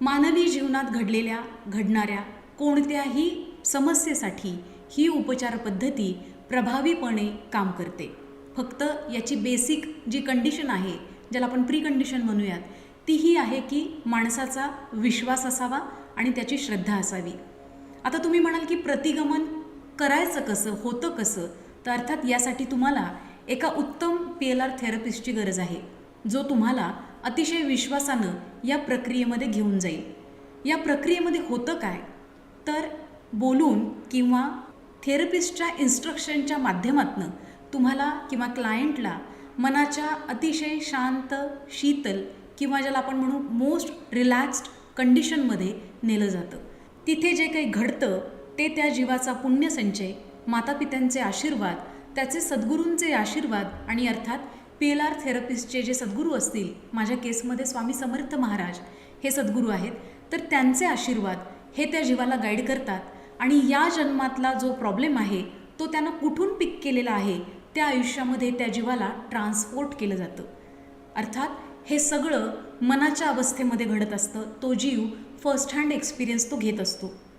मानवी जीवनात घडलेल्या घडणाऱ्या कोणत्याही समस्येसाठी ही उपचार पद्धती प्रभावीपणे काम करते. फक्त याची बेसिक जी कंडिशन आहे ज्याला आपण प्री कंडिशन म्हणूयात ती ही आहे की माणसाचा विश्वास असावा आणि त्याची श्रद्धा असावी. आता तुम्ही म्हणाल की प्रतिगमन करायचं कसं होतं कसं? तर अर्थात यासाठी तुम्हाला एका उत्तम पी एल आर थेरपिस्टची गरज आहे. जो तुम्हाला अतिशय विश्वासानं या प्रक्रियेमध्ये घेऊन जाईल. या प्रक्रियेमध्ये होतं काय? तर बोलून किंवा थेरपिस्टच्या इन्स्ट्रक्शनच्या माध्यमातनं तुम्हाला किंवा क्लायंटला मनाच्या अतिशय शांत शीतल किंवा ज्याला आपण म्हणू मोस्ट रिलॅक्स्ड कंडिशनमध्ये नेलं जातं. तिथे जे काही घडतं ते त्या जीवाचा पुण्यसंचय मातापित्यांचे आशीर्वाद त्याचे सद्गुरूंचे आशीर्वाद आणि अर्थात पी एल आर थेरपिस्टचे जे सद्गुरू असतील माझ्या केसमध्ये स्वामी समर्थ महाराज हे सद्गुरू आहेत तर त्यांचे आशीर्वाद हे त्या जीवाला गाईड करतात. आणि या जन्मातला जो प्रॉब्लेम आहे तो त्यानं कुठून पिक केलेला आहे त्या आयुष्यामध्ये त्या जीवाला ट्रान्सपोर्ट केलं जातं. अर्थात हे सगळं मनाच्या अवस्थेमध्ये घडत असतं तो जीव फर्स्ट हँड एक्सपिरियन्स तो घेत असतो.